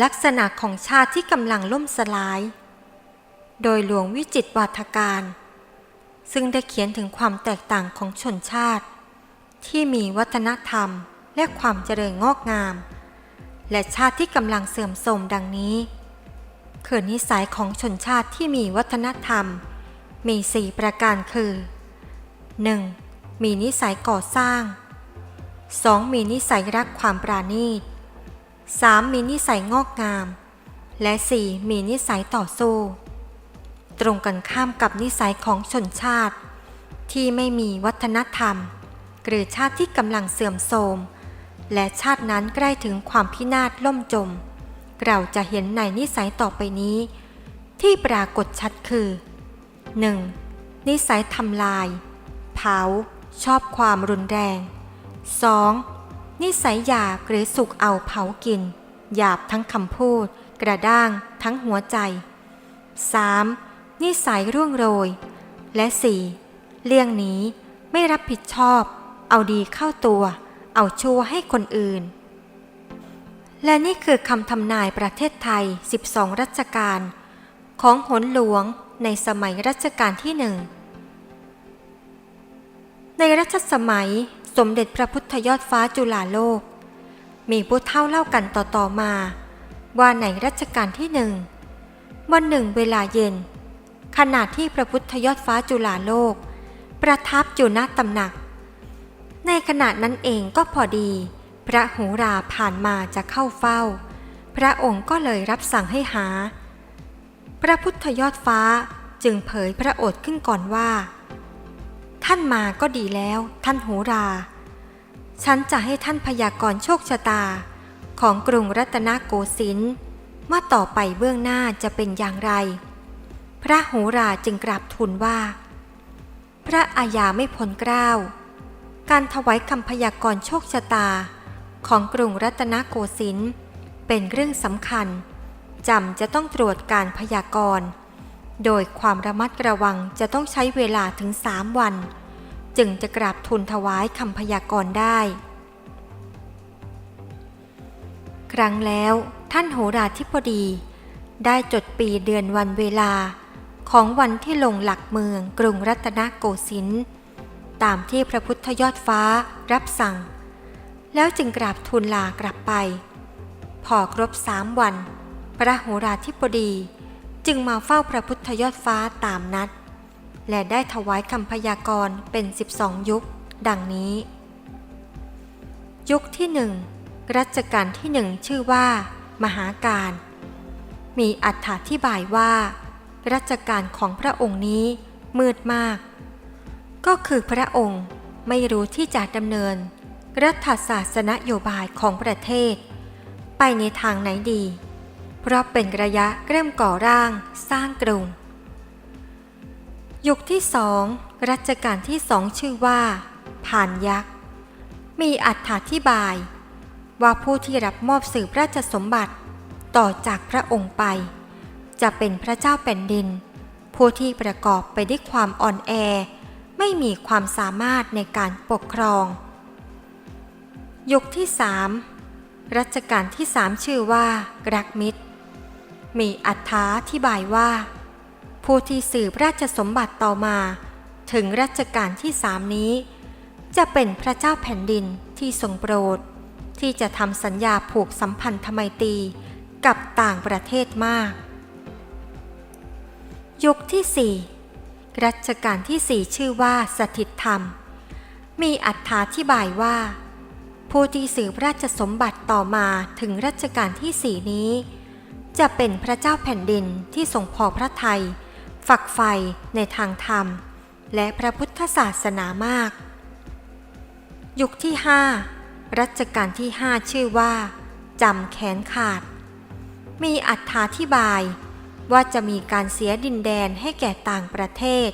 ลักษณะของชาติที่กำลังล่มสลาย โดยหลวงวิจิตวาทการ ซึ่งได้เขียนถึงความแตกต่างของชนชาติ ที่มีวัฒนธรรมและความเจริญงอกงาม และชาติที่กำลังเสื่อมโทรมดังนี้ คือนิสัยของชนชาติที่มีวัฒนธรรม มีสี่ประการคือ 1. มีนิสัยก่อสร้าง 2. มีนิสัยรักความปราณีต 3. มีนิสัยงอกงาม และ 4. มีนิสัยต่อสู้ ตรงกันข้ามกับนิสัยของชนชาติ ที่ไม่มีวัฒนธรรม หรือชาติที่กำลังเสื่อมโทรม และชาตินั้นใกล้ถึงความพินาศล่มจม เราจะเห็นในนิสัยต่อไปนี้ ที่ปรากฏชัดคือ 1. นิสัยทำลาย เผา ชอบความรุนแรง 2. นิสัยหยาบหรือสุกเอาเผากิน หยาบทั้งคำพูด กระด้าง ทั้งหัวใจ 3. นิสัยร่วงโรย และ 4. เลี่ยงหนีไม่รับผิดชอบ เอาดีเข้าตัว เอาชั่วให้คนอื่น และนี่คือคำทำนายประเทศไทย 12 รัชกาลของหนหลวงในสมัยรัชกาลที่หนึ่งในรัชสมัย สมเด็จพระพุทธยอดฟ้าจุฬาโลก มีผู้เท่าเล่ากันต่อๆมา ว่าในรัชกาลที่หนึ่งวันหนึ่งเวลาเย็น ขณะที่พระพุทธยอดฟ้าจุฬาโลก ประทับอยู่ณตำหนัก ในขณะนั้นเองก็พอดี พระหูราผ่านมาจะเข้าเฝ้า พระองค์ก็เลยรับสั่งให้หา พระพุทธยอดฟ้าจึงเผยพระโอษฐ์ขึ้นก่อนว่า ท่านมาก็ดีแล้ว ท่านหูรา ฉันจะให้ท่านพยากรณ์โชคชะตา ของกรุงรัตนโกสินทร์ว่าต่อไปเบื้องหน้าจะเป็นอย่างไร พระหูราจึงกราบทูลว่า พระอาญาไม่พ้นเกล้าว การถวายคำพยากรณ์โชคชะตา ของกรุงรัตนโกสินทร์เป็นเรื่องสำคัญจำจะต้องตรวจการพยากรณ์ โดยความระมัดระวังจะต้องใช้เวลาถึงสามวัน จึงจะกราบทูลถวายคำพยากรณ์ได้ ครั้งแล้วท่านโหราธิบดี ได้จดปีเดือนวันเวลาของวันที่ลงหลักเมืองกรุงรัตนโกสินทร์ตามที่พระพุทธยอดฟ้ารับสั่ง แล้วจึงกราบทูลลากลับไป พอครบสามวัน พระโหราธิบดีจึงมาเฝ้าพระพุทธยอดฟ้าตามนัด และได้ถวายคำพยากรณ์เป็น 12 ยุค ดังนี้ ยุคที่หนึ่งรัชกาลที่หนึ่งชื่อว่า มหาการ มีอรธิบายว่า รัชกาลของพระองค์นี้มืดมาก ก็คือพระองค์ไม่รู้ที่จะดำเนิน รัฐศาสนโยบายของประเทศ ไปในทางไหนดี เพราะเป็นระยะเริ่มก่อร่างสร้างกรุง ยุคที่สองรัชกาลที่สองชื่อว่าผ่านยักษ์ มีอัธิบาย ว่าผู้ที่รับมอบสืบราชสมบัติต่อจากพระองค์ไป จะเป็นพระเจ้าแผ่นดิน ผู้ที่ประกอบไปด้วยความอ่อนแอ ไม่มีความสามารถในการปกครอง ยุคที่สามรัชกาลที่สามชื่อว่ารักมิตร มีอัธาธิบายว่า ผู้ที่สืบราชสมบัติต่อมา ถึงรัชกาลที่สามนี้ จะเป็นพระเจ้าแผ่นดินที่ทรงโปรด ที่จะทำสัญญาผูกสัมพันธไมตรีกับต่างประเทศมาก ยุคที่สี่รัชกาลที่สี่ชื่อว่าสถิตธรรม มีอัธาธิบายว่า ผู้ที่สืบราชสมบัติต่อมาถึงรัชกาลที่สี่นี้ จะเป็นพระเจ้าแผ่นดินที่ทรงพอพระทยัย ฝักใฝ่ในทางธรรม และพระพุทธศาสนามาก ยุคที่ห้ารัชกาลที่ห้าชื่อว่าจำแขนขาด มีอัธาธิบายว่าจะมีการเสียดินแดนให้แก่ต่างประเทศ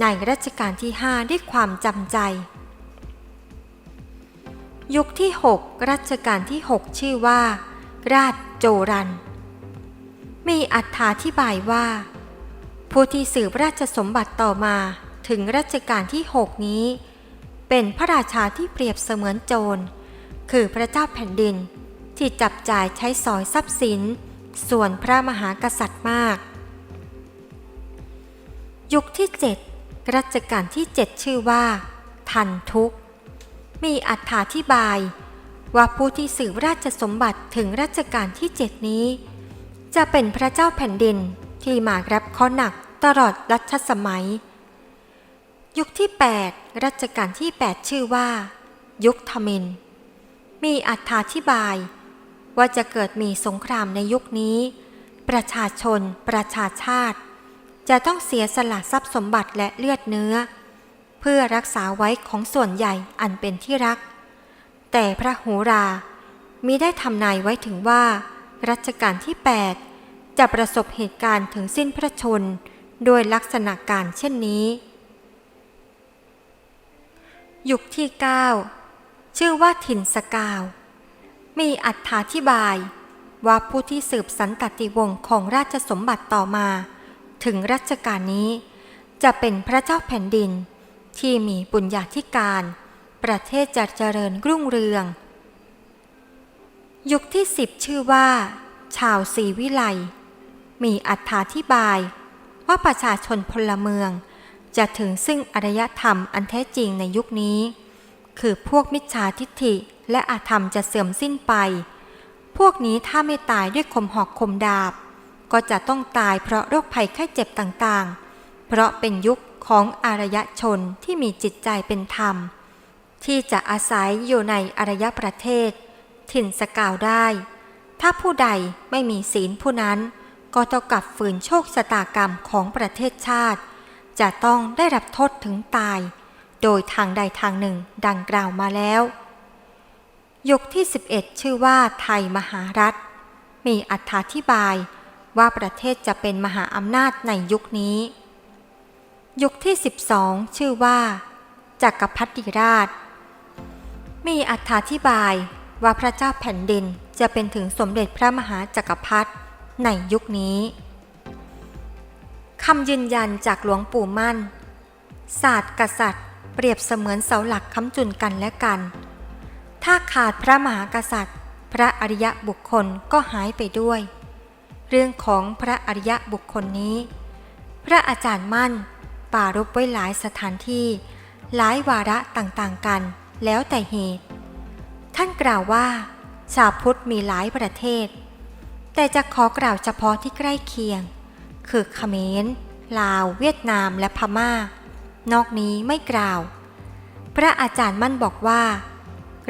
ในรัชกาลที่ห้าด้วยความจำใจ ยุคที่ 6 รัชกาลที่ 6 ชื่อว่า ราชโจรัน มีอัธาธิบายว่า ผู้ที่สืบราชสมบัติต่อมาถึงรัชกาลที่ 6 นี้ เป็นพระราชาที่เปรียบเสมือนโจร คือพระเจ้าแผ่นดิน ที่จับจ่ายใช้สอยทรัพย์สิน ส่วนพระมหากษัตริย์มาก ยุคที่ 7 รัชกาลที่ 7 ชื่อว่า ทันทุกมีอธิบาย ว่าผู้ที่สืบราชสมบัติถึงรัชกาลที่ 7 นี้ จะเป็นพระเจ้าแผ่นดินที่มารับข้อหนัก ตลอดรัชสมัย ยุคที่ 8 รัชกาลที่ 8 ชื่อว่า ยุคทมิน มีอธิบาย ว่าจะเกิดมีสงครามในยุคนี้ ประชาชน ประชาชาติ จะต้องเสียสละทรัพย์สมบัติและเลือดเนื้อ เพื่อรักษาไว้ของส่วนใหญ่อันเป็นที่รัก แต่พระโหรามิได้ทำนายไว้ถึงว่า รัชกาลที่ 8 จะประสบเหตุการณ์ถึงสิ้นพระชนม์ โดยลักษณะการเช่นนี้ ยุคที่ 9 ชื่อว่าถิ่นสกาว มีอธิบายว่าผู้ที่สืบสันตติวงศ์ของราชสมบัติต่อมา ถึงรัชกาลนี้ จะเป็นพระเจ้าแผ่นดิน ที่มีบุญญาธิการ ประเทศจะเจริญรุ่งเรือง ยุคที่สิบชื่อว่า ชาวศรีวิไลมีอัธาธิบาย ว่าประชาชนพลเมือง จะถึงซึ่งอารยธรรมอันแท้จริงในยุคนี้ คือพวกมิจฉาทิฏฐิและอาธรรมจะเสื่อมสิ้นไป พวกนี้ถ้าไม่ตายด้วยคมหอกคมดาบ ก็จะต้องตายเพราะโรคภัยไข้เจ็บต่างๆ เพราะเป็นยุคของอารยชนที่มีจิตใจเป็นธรรม ที่จะอาศัยอยู่ในอารยประเทศ ถิ่นสกาวได้ ถ้าผู้ใดไม่มีศีลผู้นั้น ก็ต้องกลับฝืนโชคชะตากรรมของประเทศชาติ จะต้องได้รับโทษถึงตาย โดยทางใดทางหนึ่งดังกล่าวมาแล้วยุคที่ 11 ชื่อว่าไทยมหารัฐ มีอธิบายว่าประเทศจะเป็นมหาอำนาจในยุคนี้ ยุคที่ 12 ชื่อว่าจักรพรรดิราช มีอธิบายว่าพระเจ้าแผ่นดินจะเป็นถึงสมเด็จพระมหาจักรพรรดิ ในยุคนี้คำยืนยันจากหลวงปู่มั่น ศาสตร์กษัตริย์ เปรียบเสมือนเสาหลักค้ำจุนกันและกัน ถ้าขาดพระมหากษัตริย์ พระอริยะบุคคลก็หายไปด้วย เรื่องของพระอริยะบุคคลนี้ พระอาจารย์มั่นปรารบไว้หลายสถานที่ หลายวาระต่างๆกัน แล้วแต่เหตุ ท่านกล่าวว่า ชาวพุทธมีหลายประเทศ แต่จะขอกล่าวเฉพาะที่ใกล้เคียง คือเขมร ลาว เวียดนามและพม่า นอกนี้ไม่กล่าว พระอาจารย์มั่นบอกว่า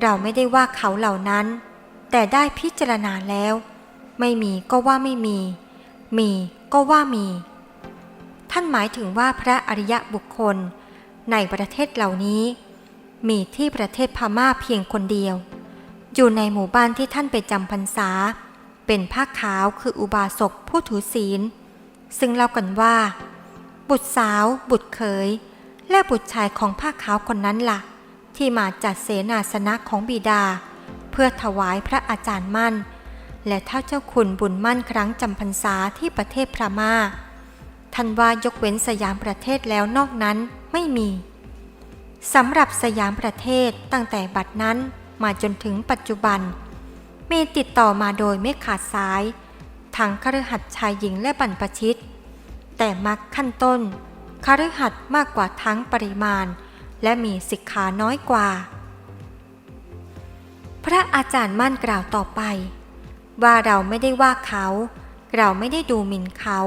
เราไม่ได้ว่าเขาเหล่านั้น แต่ได้พิจารณาแล้ว ไม่มีก็ว่าไม่มี มีก็ว่ามี ท่านหมายถึงว่าพระอริยะบุคคลในประเทศเหล่านี้ มีที่ประเทศพม่าเพียงคนเดียว อยู่ในหมู่บ้านที่ท่านไปจำพรรษา เป็นผ้าขาวคืออุบาสกผู้ถือศีล ซึ่งเล่ากันว่า บุตรสาว บุตรเขย และบุตรชายของผ้าขาวคนนั้นละ่ะ ที่มาจัดเสนาสนะของบิดา เพื่อถวายพระอาจารย์มั่น และถ้าเจ้าคุณบุญมั่นครั้งจำพรรษาที่ประเทศพม่าท่านว่ายกเว้นสยามประเทศแล้วนอกนั้นไม่มีสำหรับสยามประเทศตั้งแต่บัดนั้นมาจนถึงปัจจุบัน มีติดต่อมาโดยไม่ขาดสาย ทั้งคฤหัสถ์ชายหญิงและบรรพชิต แต่มักขั้นต้นคฤหัสถ์มากกว่าทั้งปริมาณ และมีสิกขาน้อยกว่า พระอาจารย์มั่นกล่าวต่อไป ว่าเราไม่ได้ว่าเขา เราไม่ได้ดูหมิ่นเขา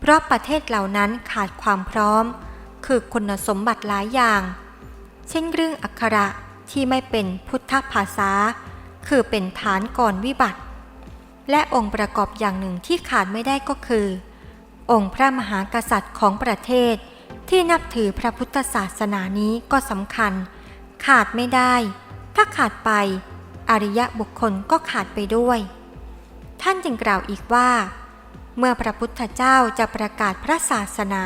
เพราะประเทศเหล่านั้นขาดความพร้อม คือคุณสมบัติหลายอย่าง เช่นเรื่องอักขระที่ไม่เป็นพุทธภาษา คือเป็นฐานก่อนวิบัติ และองค์ประกอบอย่างหนึ่งที่ขาดไม่ได้ก็คือ องค์พระมหากษัตริย์ของประเทศ ที่นับถือพระพุทธศาสนานี้ก็สำคัญ ขาดไม่ได้ ถ้าขาดไป อริยะบุคคลก็ขาดไปด้วย ท่านจึงกล่าวอีกว่า เมื่อพระพุทธเจ้าจะประกาศพระศาสนา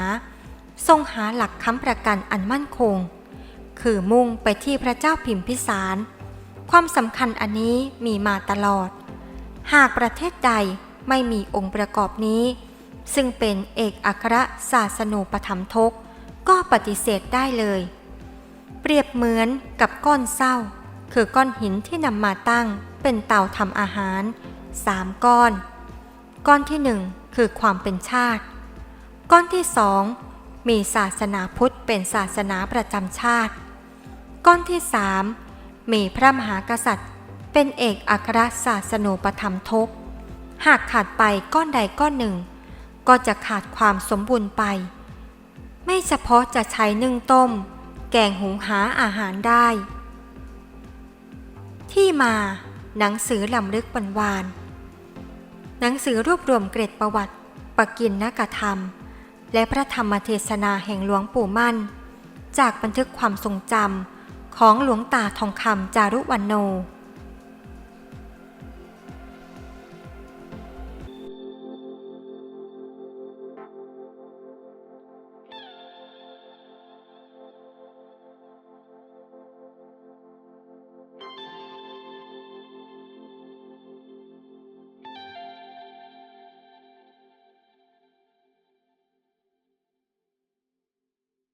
ทรงหาหลักค้ำประกันอันมั่นคง คือมุ่งไปที่พระเจ้าพิมพิสาร ความสำคัญอันนี้มีมาตลอด หากประเทศใดไม่มีองค์ประกอบนี้ ซึ่งเป็นเอกอัครศาสนูปธรรมทก ก็ปฏิเสธได้เลย เปรียบเหมือนกับก้อนเศร้า คือก้อนหินที่นำมาตั้งเป็นเตาทำอาหารสามก้อน ก้อนที่หนึ่งคือความเป็นชาติ ก้อนที่สองมีศาสนาพุทธเป็นศาสนาประจำชาติ ก้อนที่สาม มีพระมหากษัตริย์ เป็นเอกอัครศาสนูปธรรมทก หากขาดไปก้อนใดก้อนหนึ่ง ก็จะขาดความสมบูรณ์ไป ไม่เฉพาะจะใช้นึ่งต้ม แกงหุงหาอาหารได้ ที่มาหนังสือลำลึกวันวาน หนังสือรวบรวมเกร็ดประวัติปกินนกธรรม และพระธรรมเทศนาแห่งหลวงปู่มั่น จากบันทึกความทรงจำ ของหลวงตาทองคำจารุวันโน